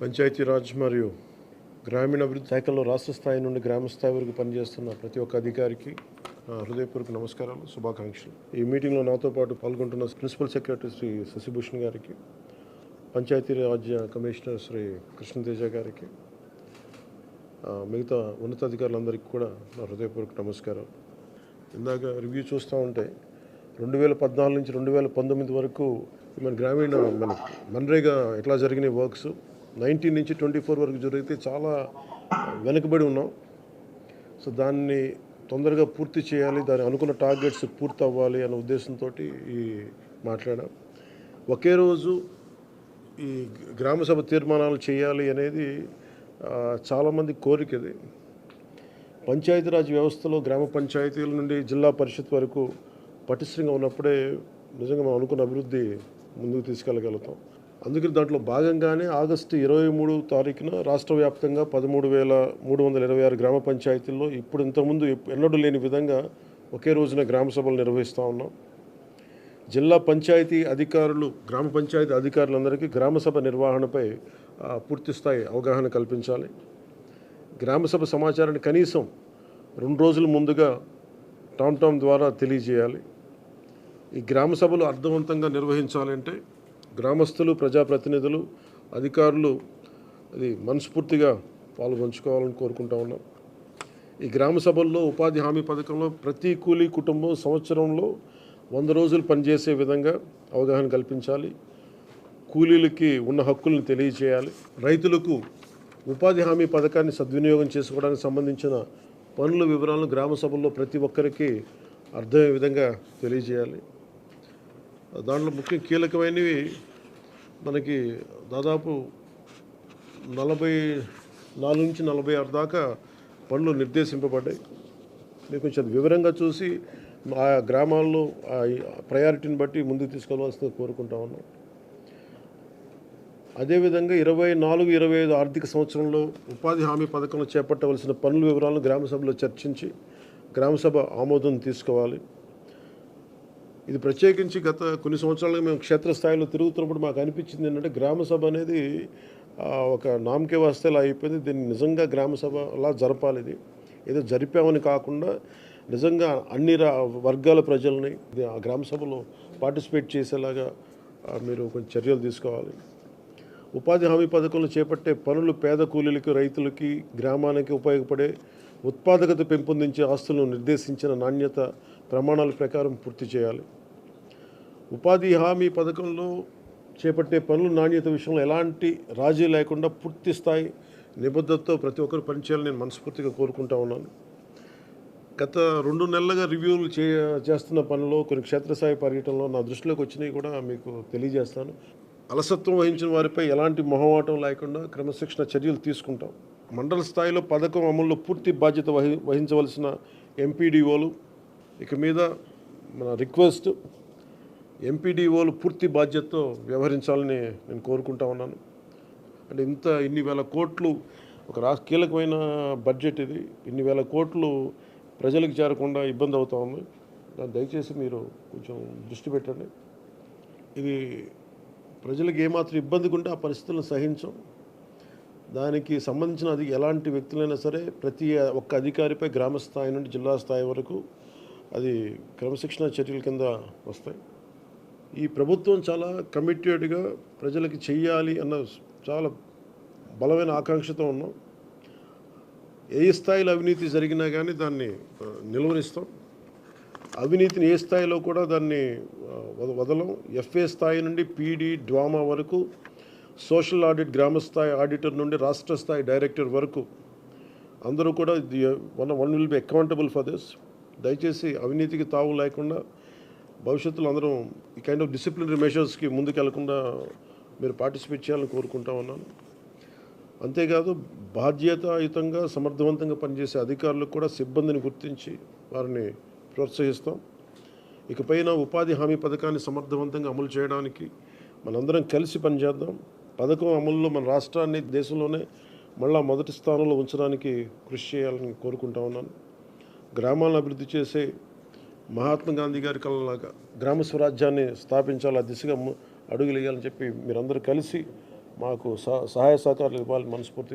పంచాయతీరాజ్ మరియు గ్రామీణ అభివృద్ధి శాఖలో రాష్ట్ర స్థాయి నుండి గ్రామ స్థాయి వరకు పనిచేస్తున్న ప్రతి ఒక్క అధికారికి హృదయపూర్వక నమస్కారాలు శుభాకాంక్షలు. ఈ మీటింగ్లో నాతో పాటు పాల్గొంటున్న ప్రిన్సిపల్ సెక్రటరీ శ్రీ శశిభూషణ్ గారికి పంచాయతీరాజ్ కమిషనర్ శ్రీ కృష్ణతేజ గారికి మిగతా ఉన్నతాధికారులందరికీ కూడా నా హృదయపూర్వక నమస్కారం ఇందాక రివ్యూ చూస్తూ ఉంటే రెండు వేల పద్నాలుగు నుంచి రెండు వేల పంతొమ్మిది వరకు మన గ్రామీణ మన మన్రేగా ఎట్లా జరిగినాయి వర్క్స్ నైన్టీన్ నుంచి ట్వంటీ ఫోర్ వరకు జరిగితే చాలా వెనుకబడి ఉన్నాం. సో దాన్ని తొందరగా పూర్తి చేయాలి దాని అనుకున్న టార్గెట్స్ పూర్తి అవ్వాలి అనే ఉద్దేశంతో ఈ మాట్లాడాం. ఒకే రోజు ఈ గ్రామ సభ తీర్మానాలు చేయాలి అనేది చాలామంది కోరిక ఇది. పంచాయతీరాజ్ వ్యవస్థలో గ్రామ పంచాయతీల నుండి జిల్లా పరిషత్ వరకు పటిష్టంగా ఉన్నప్పుడే నిజంగా మనం అనుకున్న అభివృద్ధి ముందుకు తీసుకెళ్ళగలుగుతాం. అందుకని దాంట్లో భాగంగానే ఆగస్టు ఇరవై మూడు తారీఖున రాష్ట్ర వ్యాప్తంగా పదమూడు వేల మూడు వందల ఇరవై ఆరు గ్రామ పంచాయతీల్లో ఇప్పుడు ఇంతకుముందు ఎన్నడూ లేని విధంగా ఒకే రోజున గ్రామ సభలు నిర్వహిస్తూ ఉన్నాం. జిల్లా పంచాయతీ అధికారులు గ్రామ పంచాయతీ అధికారులందరికీ గ్రామసభ నిర్వహణపై పూర్తిస్థాయి అవగాహన కల్పించాలి. గ్రామసభ సమాచారాన్ని కనీసం రెండు రోజుల ముందుగా టామ్ టామ్ ద్వారా తెలియజేయాలి. ఈ గ్రామ సభలు అర్థవంతంగా నిర్వహించాలంటే గ్రామస్తులు ప్రజాప్రతినిధులు అధికారులు అది మనస్ఫూర్తిగా పాల్గొంచుకోవాలని కోరుకుంటా ఉన్నాం. ఈ గ్రామ సభల్లో ఉపాధి హామీ పథకంలో ప్రతి కూలీ కుటుంబం సంవత్సరంలో వంద రోజులు పనిచేసే విధంగా అవగాహన కల్పించాలి. కూలీలకి ఉన్న హక్కులను తెలియజేయాలి రైతులకు ఉపాధి హామీ పథకాన్ని సద్వినియోగం చేసుకోవడానికి సంబంధించిన పనుల వివరాలను గ్రామ సభల్లో ప్రతి ఒక్కరికి అర్థమయ్యే విధంగా తెలియజేయాలి. దాంట్లో ముఖ్య కీలకమైనవి మనకి దాదాపు నలభై నాలుగు నుంచి నలభై ఆరు దాకా పనులు నిర్దేశింపబడ్డాయి. మీరు కొంచెం అది వివరంగా చూసి ఆ గ్రామాల్లో ఆ ప్రయారిటీని బట్టి ముందుకు తీసుకెళ్ళవలసింది కోరుకుంటా ఉన్నాం. అదేవిధంగా ఇరవై నాలుగు ఇరవై ఐదు ఆర్థిక సంవత్సరంలో ఉపాధి హామీ పథకంలో చేపట్టవలసిన పనుల వివరాలను గ్రామ సభలో చర్చించి గ్రామసభ ఆమోదం తీసుకోవాలి. ఇది ప్రత్యేకించి గత కొన్ని సంవత్సరాలుగా మేము క్షేత్రస్థాయిలో తిరుగుతున్నప్పుడు మాకు అనిపించింది ఏంటంటే గ్రామసభ అనేది ఒక నామకే వస్తేలా అయిపోయింది. దీన్ని నిజంగా గ్రామసభలా అలా జరపాలి ఇది. ఏదో జరిపామని కాకుండా నిజంగా అన్ని రా వర్గాల ప్రజల్ని ఆ గ్రామసభలో పార్టిసిపేట్ చేసేలాగా మీరు కొంచెం చర్యలు తీసుకోవాలి. ఉపాధి హామీ పథకంలో చేపట్టే పనులు పేద కూలీలకి రైతులకి గ్రామానికి ఉపయోగపడే ఉత్పాదకత పెంపొందించే ఆస్తులను నిర్దేశించిన నాణ్యత ప్రమాణాల ప్రకారం పూర్తి చేయాలి. ఉపాధి హామీ పథకంలో చేపట్టే పనులు నాణ్యత విషయంలో ఎలాంటి రాజీ లేకుండా పూర్తి స్థాయి నిబద్ధతతో ప్రతి ఒక్కరు పనిచేయాలని నేను మనస్ఫూర్తిగా కోరుకుంటా ఉన్నాను. గత రెండు నెలలుగా రివ్యూలు చే చేస్తున్న పనిలో కొన్ని క్షేత్రస్థాయి పర్యటనలో నా దృష్టిలోకి వచ్చినవి కూడా మీకు తెలియజేస్తాను. అలసత్వం వహించిన వారిపై ఎలాంటి మొహమాటం లేకుండా క్రమశిక్షణ చర్యలు తీసుకుంటాం. మండల స్థాయిలో పథకం అమల్లో పూర్తి బాధ్యత వహి వహించవలసిన ఎంపీడీఓలు ఇక మీద మన రిక్వెస్ట్ ఎంపీడీఓలు పూర్తి బాధ్యతతో వ్యవహరించాలని నేను కోరుకుంటా ఉన్నాను. అంటే ఇంత ఇన్ని వేల కోట్లు ఒక రాష్ట్ర కీలకమైన బడ్జెట్ ఇది. ఇన్ని వేల కోట్లు ప్రజలకు చేరకుండా ఇబ్బంది అవుతా ఉంది. దాన్ని దయచేసి మీరు కొంచెం దృష్టి పెట్టండి. ఇది ప్రజలకు ఏమాత్రం ఇబ్బందిగా ఉంటే ఆ పరిస్థితులను సహించం. దానికి సంబంధించిన అది ఎలాంటి వ్యక్తులైనా సరే ప్రతి ఒక్క అధికారిపై గ్రామ స్థాయి నుండి జిల్లా స్థాయి వరకు అది క్రమశిక్షణ చర్యల కింద వస్తాయి. ఈ ప్రభుత్వం చాలా కమిటెడ్గా ప్రజలకి చెయ్యాలి అన్న చాలా బలమైన ఆకాంక్షతో ఉన్నాం. ఏ స్థాయిలో అవినీతి జరిగినా కానీ దాన్ని నిలువరిస్తాం అవినీతిని ఏ స్థాయిలో కూడా దాన్ని వదలం. ఎఫ్ఏ స్థాయి నుండి పీడీ డ్వామా వరకు సోషల్ ఆడిట్ గ్రామ స్థాయి ఆడిటర్ నుండి రాష్ట్ర స్థాయి డైరెక్టర్ వరకు అందరూ కూడా one one will be accountable for this. దయచేసి అవినీతికి తావు లేకుండా భవిష్యత్తులో అందరం ఈ కైండ్ ఆఫ్ డిసిప్లినరీ మెషర్స్కి ముందుకు వెళ్ళకుండా మీరు పార్టిసిపేట్ చేయాలని కోరుకుంటా ఉన్నాను. అంతేకాదు బాధ్యతాయుతంగా సమర్థవంతంగా పనిచేసే అధికారులకు కూడా సిబ్బందిని గుర్తించి వారిని ప్రోత్సహిస్తాం. ఇకపైన ఉపాధి హామీ పథకాన్ని సమర్థవంతంగా అమలు చేయడానికి మనందరం కలిసి పనిచేద్దాం. పథకం అమలులో మన రాష్ట్రాన్ని దేశంలోనే మళ్ళా మొదటి స్థానంలో ఉంచడానికి కృషి చేయాలని కోరుకుంటా ఉన్నాను. గ్రామాలను అభివృద్ధి చేసే మహాత్మా గాంధీ గారి కలలాగా గ్రామ స్వరాజ్యాన్ని స్థాపించాలి ఆ దిశగా ము- అడుగులు వేయాలని చెప్పి మీరందరూ కలిసి మాకు సహ- సహాయ సహకారాలు ఇవ్వాలని మనస్ఫూర్తిగా